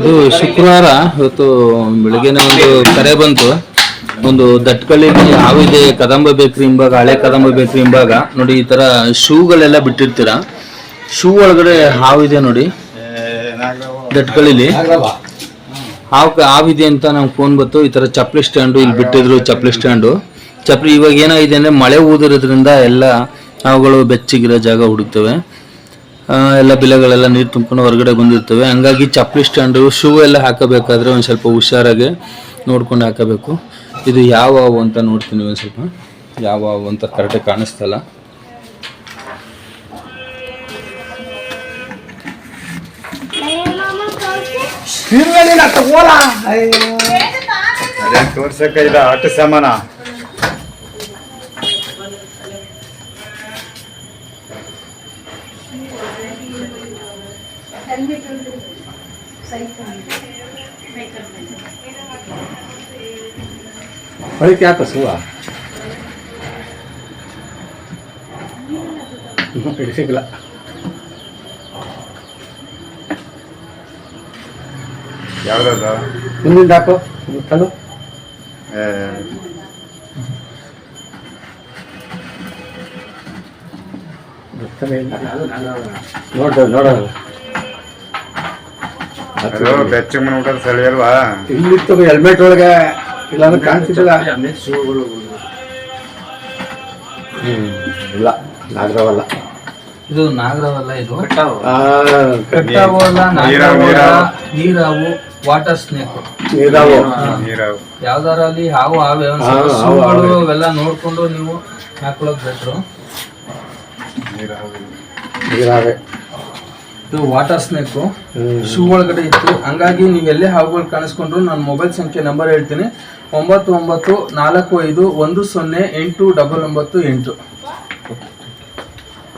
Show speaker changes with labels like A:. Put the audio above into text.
A: ಇದು ಶುಕ್ರವಾರ ಇವತ್ತು ಬೆಳಿಗ್ಗೆನೆ ಒಂದು ಕರೆ ಬಂತು. ಒಂದು ದಟ್ಕಳ್ಳಿಲಿ ಹಾವಿದೆ ಕದಂಬ ಬೇಕ್ರಿ ಹಿಂಭಾಗ, ಹಳೆ ಕದಂಬ ಬೇಕ್ರಿ ಹಿಂಭಾಗ, ನೋಡಿ ಈ ತರ ಶೂಗಳೆಲ್ಲ ಬಿಟ್ಟಿರ್ತೀರ? ಶೂ ಒಳಗಡೆ ಹಾವಿದೆ ನೋಡಿ. ದಟ್ಕಳ್ಳಿಲಿ ಹಾವು ಹಾವಿದೆ ಅಂತ ನಮ್ಗೆ ಫೋನ್ ಬಂತು. ಈ ತರ ಚಪ್ಪಲಿ ಸ್ಟ್ಯಾಂಡು ಇಲ್ಲಿ ಬಿಟ್ಟಿದ್ರು, ಚಪ್ಪಲಿ ಸ್ಟ್ಯಾಂಡು ಚಪ್ಪಲಿ ಇವಾಗ ಏನಾಗಿದೆ ಅಂದ್ರೆ ಮಳೆ ಊದಿರೋದ್ರಿಂದ ಎಲ್ಲ ಹಾವುಗಳು ಬೆಚ್ಚಗಿರೋ ಜಾಗ ಹುಡುಕ್ತವೆ. ಎಲ್ಲ ಬಿಲೆಗಳೆಲ್ಲ ನೀರು ತುಂಬ್ಕೊಂಡು ಹೊರಗಡೆ ಬಂದಿರ್ತವೆ. ಹಂಗಾಗಿ ಚಪ್ಪಲಿ ಸ್ಟ್ಯಾಂಡು ಶೂ ಎಲ್ಲ ಹಾಕಬೇಕಾದ್ರೆ ಒಂದು ಸ್ವಲ್ಪ ಹುಷಾರಾಗಿ ನೋಡ್ಕೊಂಡು ಹಾಕಬೇಕು. ಇದು ಯಾವ ಹಾವು ಅಂತ ನೋಡ್ತೀನಿ ಒಂದು ಸ್ವಲ್ಪ. ಯಾವ ಹಾವು ಅಂತ ಕರೆಕ್ಟಾಗಿ ಕಾಣಿಸ್ತಲ್ಲ.
B: ತೋರ್ಸಕ್ಕ ಇಲ್ಲ ಆಟ ಸಾಮಾನ.
C: ಹೊಳಿಕೆ ಯಾಕೆ ಸುವ ಸಿಗಲ್ಲ
B: ಯಾವ್ದದ
C: ಮುಂದಿಂದ ಹಾಕು ತಳು ನೋಡ್ರಿ ನೋಡೋಣ.
B: ಅದು ಬೆಚ್ಚಗ್ ಮನೆ ಸಳಿ ಅಲ್ವಾ?
C: ಇಲ್ಲಿತ್ತು ಹೆಲ್ಮೆಟ್ ಒಳಗೆ ಇಲ್ಲಾಂದ್ರೆ ಕಾಣಿಸ್ತಿಲ್ಲ ಹ್ಮ್ ಇಲ್ಲ ನಾಗರವಲ್ಲ.
A: ಇದು ನಾಗರವಲ್ಲ ಇದು? ಕಟ್ಟಾವಲ್ಲ
B: ನೀರಾವು,
A: ವಾಟರ್ ಸ್ನೇಕ್
C: ನೀರಾವು
B: ನೀರಾವ್.
A: ಯಾವ್ದಾರ ಅಲ್ಲಿ ಹಾವು ಅವೆಲ್ಲ ನೋಡ್ಕೊಂಡು ನೀವು ಹಾಕೊಳಕ್ ಬೆಟ್ರು.
B: ನೀರಾವ್.
A: ಇದು ವಾಟರ್ ಸ್ನೇಕು ಶೂ ಒಳಗಡೆ ಇತ್ತು. ಹಂಗಾಗಿ ನೀವು ಎಲ್ಲೇ ಹಾವುಗಳು ಕಾಣಿಸ್ಕೊಂಡ್ರು ನಾನು ಮೊಬೈಲ್ ಸಂಖ್ಯೆ ನಂಬರ್ ಹೇಳ್ತೀನಿ. ಒಂಬತ್ತು ಒಂಬತ್ತು ನಾಲ್ಕು ಐದು ಒಂದು ಸೊನ್ನೆ ಎಂಟು ಡಬಲ್ ಒಂಬತ್ತು ಎಂಟು.